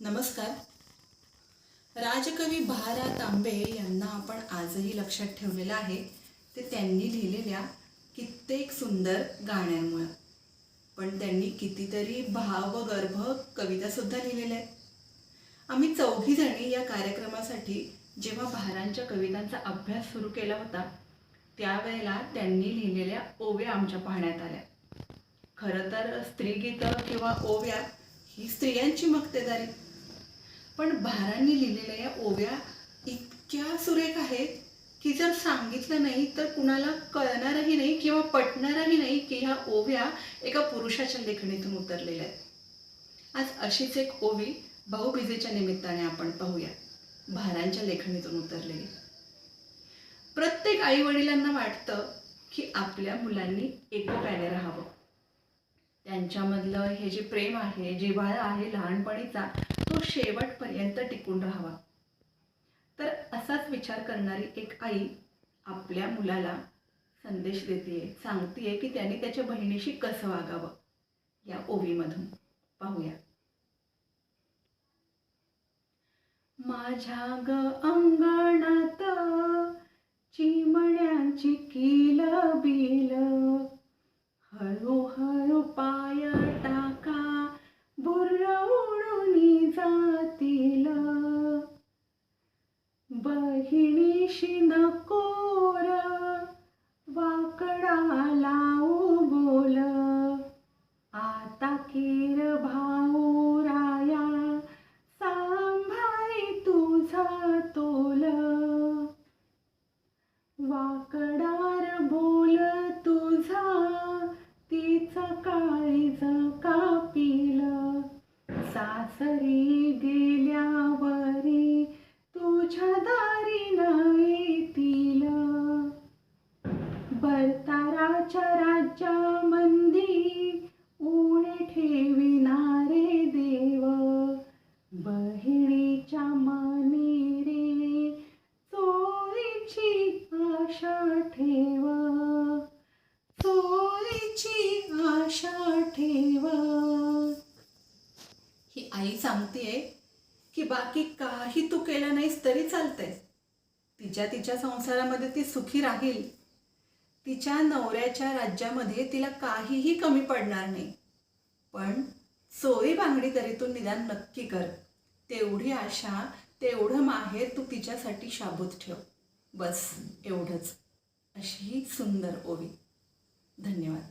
नमस्कार. राजकवी भारा तांबे यांना आपण आजही लक्षात ठेवलेलं आहे. ते त्यांनी लिहिलेल्या कित्येक सुंदर गाण्यांमुळं. पण त्यांनी कितीतरी भावगर्भ कवितासुद्धा लिहिलेल्या आहेत. आम्ही चौघीजणी या कार्यक्रमासाठी जेव्हा भारांच्या कवितांचा अभ्यास सुरू केला होता त्यावेळेला त्यांनी लिहिलेल्या ओव्या आमच्या पाहण्यात आल्या. खरं तर स्त्रीगीतं किंवा ओव्या ही स्त्रियांची मक्तेदारी. पण भारांनी लिहिलेल्या या ओव्या इतक्या सुरेख आहेत की जर सांगितलं नाही तर कुणाला कळणारही नाही किंवा पटणारही नाही की ह्या ओव्या एका पुरुषाच्या लेखणीतून उतरलेल्या आहेत. आज अशीच एक ओवी भाऊबीजेच्या निमित्ताने आपण पाहूया. भारांच्या लेखणीतून उतरलेली. प्रत्येक आई वडिलांना वाटतं की आपल्या मुलांनी एकोप्याने राहावं. त्यांच्यामधलं हे जे प्रेम आहे जिव्हाळा आहे लहानपणीचा तो शेवटपर्यंत टिकून राहावा. तर असाच विचार करणारी एक आई आपल्या मुलाला संदेश देते सांगतेय की त्याने त्याच्या बहिणीशी कसं वागावं या ओवीमधून. पाहूया. माझ्या ग अंगणात चिमण्याची किल बिल बहिणीशी नकोर वाकडा बोल आता केर भाऊ राया सांभाळी तुझा तोल. वाकडार बोल तुझा तिचं काळीज कापील. सासरी गेल्यावरी बरताराच्या राज्यामंदी उणे ठेविणारे देव बहिणीच्या माने रे चोरीची आशा ठेव चोरीची आशा ठेव. ही आई सांगतेय की बाकी काही तू केलं नाहीस तरी चालतंय. तिच्या तिच्या संसारामध्ये ती सुखी राहील. तिच्या नवऱ्याच्या राज्यामध्ये तिला काहीही कमी पडणार नाही. पण चोरी बांगडी तरी तू निदान नक्की कर. तेवढी आशा तेवढं माहेर तू तिच्यासाठी शाबूत ठेव. बस एवढंच. अशी ही सुंदर ओवी. धन्यवाद.